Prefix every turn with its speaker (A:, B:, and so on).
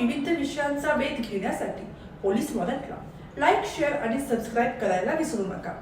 A: विविध विषयांचा वेध घेण्यासाठी पोलीस मदतला. लाईक शेअर आणि सबस्क्राईब करायला विसरू नका.